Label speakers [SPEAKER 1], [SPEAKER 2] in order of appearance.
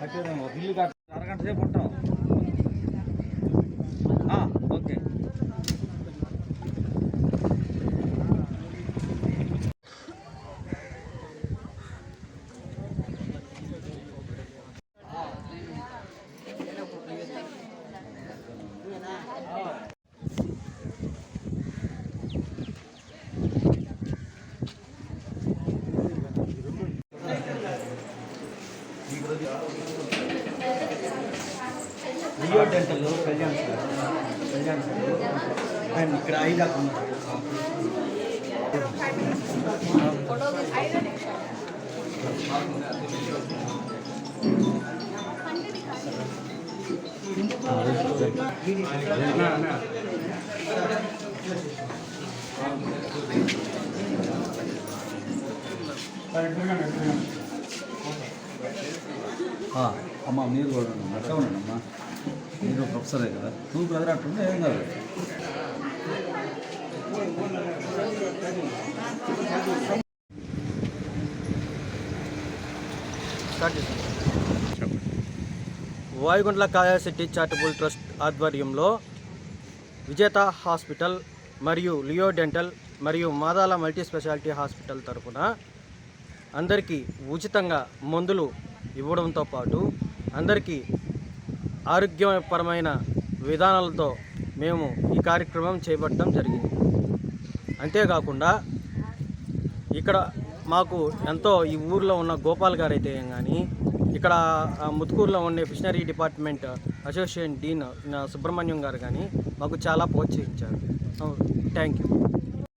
[SPEAKER 1] కట్టేదేమో bill కట్ట అరగంట సేపు ఉంటాం
[SPEAKER 2] Rio dental Kalyan sir Kalyan sir ఆయన ఇక్కడ ఐదాకు ఉన్నారు.
[SPEAKER 1] ఆ, అమ్మ మీరు కూడా అట్లా ఉండండి అమ్మా. మీరు ప్రొఫెసరే కదా. నువ్వు బ్రదర్ అట్టుంటే ఏం కాదు.
[SPEAKER 3] వాయుగుండ్ల కాయాశెట్టి చారిటబుల్ ట్రస్ట్ ఆధ్వర్యంలో విజేత హాస్పిటల్ మరియు లియో డెంటల్ మరియు మాదాల మల్టీ స్పెషాలిటీ హాస్పిటల్ తరఫున అందరికీ ఉచితంగా మందులు ఇవ్వడంతో పాటు అందరికీ ఆరోగ్యపరమైన విధానాలతో మేము ఈ కార్యక్రమం చేపట్టడం జరిగింది. అంతేకాకుండా ఇక్కడ మాకు ఎంతో ఈ ఊర్లో ఉన్న గోపాల్ గారు అయితే ఏం కానీ ఇక్కడ ముత్తుకూరులో ఉండే fishery department association dean Subrahmanyam garu కానీ మాకు చాలా ప్రోత్సహించారు. Thank you.